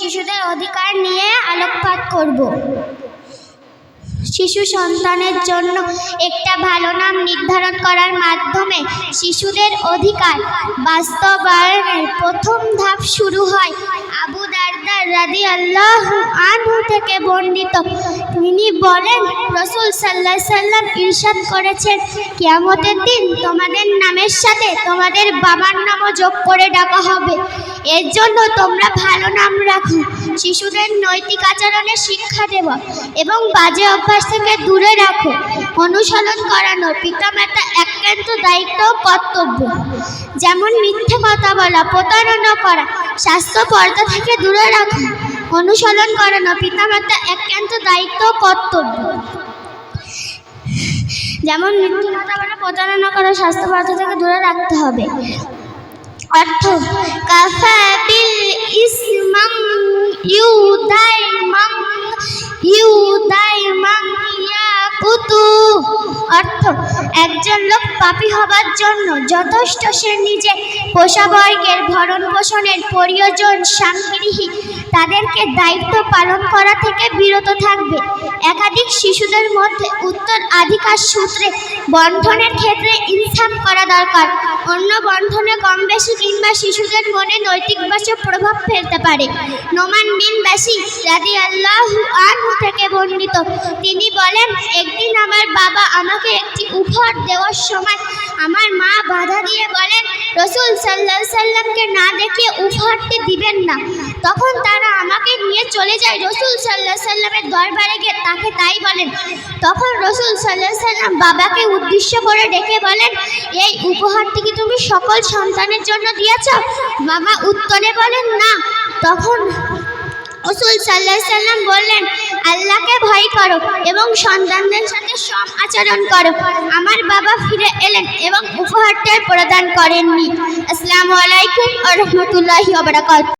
শিশুদের অধিকার নিয়ে আলোকপাত করব। শিশু সন্তানের জন্য একটা ভালো নাম নির্ধারণ করার মাধ্যমে শিশুদের অধিকার বাস্তবায়নের প্রথম ধাপ শুরু হয়। আবু দারদার রাদি আল্লাহ আনহু থেকে বর্ণিত। তিনি বলেন, রসুল সাল্লাহ সাল্লাম ইরশাদ করেছেন, কিয়ামতের দিন তোমাদের নামের সাথে তোমাদের বাবার নামও যোগ করে ডাকা হবে। এর জন্য তোমরা ভালো নাম রাখো, শিশুদের নৈতিক আচরণে শিক্ষা দেব এবং বাজে অভ্যাস থেকে দূরে রাখো, অনুসরণ করানো পিতামাতা একান্ত দায়িত্ব কর্তব্য। যেমন মিথ্যে কথা বলা, প্রতারণা করা স্বাস্থ্য পর্দা থেকে দূরে রাখা অনুসরণ করানো। পিতামাতা একান্ত দায়িত্ব কর্তব্য। যেমন কথা বলা প্রতারণা করা স্বাস্থ্য পর্দা থেকে দূরে রাখতে হবে। অর্থ, কাফা বিল ইসমাং ইউদাইমাং ইউদাইমাং ইয়াকুতু। অর্থ লোক পাপী হবার জন্য যথেষ্ট সে নিজে পোষাবর্গের ভরণ পোষণের প্রয়োজন সামগ্রী তাদেরকে দায়িত্ব পালন করা থেকে বিরত থাকবে। একাধিক শিশুদের মধ্যে উত্তরাধিকার সূত্রে বন্ধনের ক্ষেত্রে ইনসাফ করা দরকার। অন্য বন্ধনে কম বেশি কিংবা শিশুদের মনে নৈতিকবাচক প্রভাব ফেলতে পারে। নোমান বিন বাসি রাদি আল্লাহ থেকে বর্ণিত। তিনি বলেন, একদিন আমার বাবা আমাকে একটি উপহার দেওয়ার সময় আমার মা বাধা দিয়ে বলেন রসুল সাল্লাহ সাল্লামকে না দেখিয়ে উপহারটি দিবেন না। তখন তারা আমাকে নিয়ে চলে যায়। রসুল সাল্লাহ সাল্লামের দরবারে গিয়ে তাকে তাই বলেন। তখন রসুল সাল্লাহ সাল্লাম বাবাকে উদ্দেশ্য করে ডেকে বলেন, এই উপহারটি কি তুমি সকল সন্তানের জন্য দিয়েছ? বাবা উত্তরে বলেন, না। তখন রসুল সাল্লাহ সাল্লাম বললেন, আল্লাহকে ভয় করো এবং সন্তানদের সাথে সম আচরণ করো। আমার বাবা ফিরে এলেন এবং উপহারটা প্রদান করেননি। আসসালামু আলাইকুম আ রহমতুল্লাহি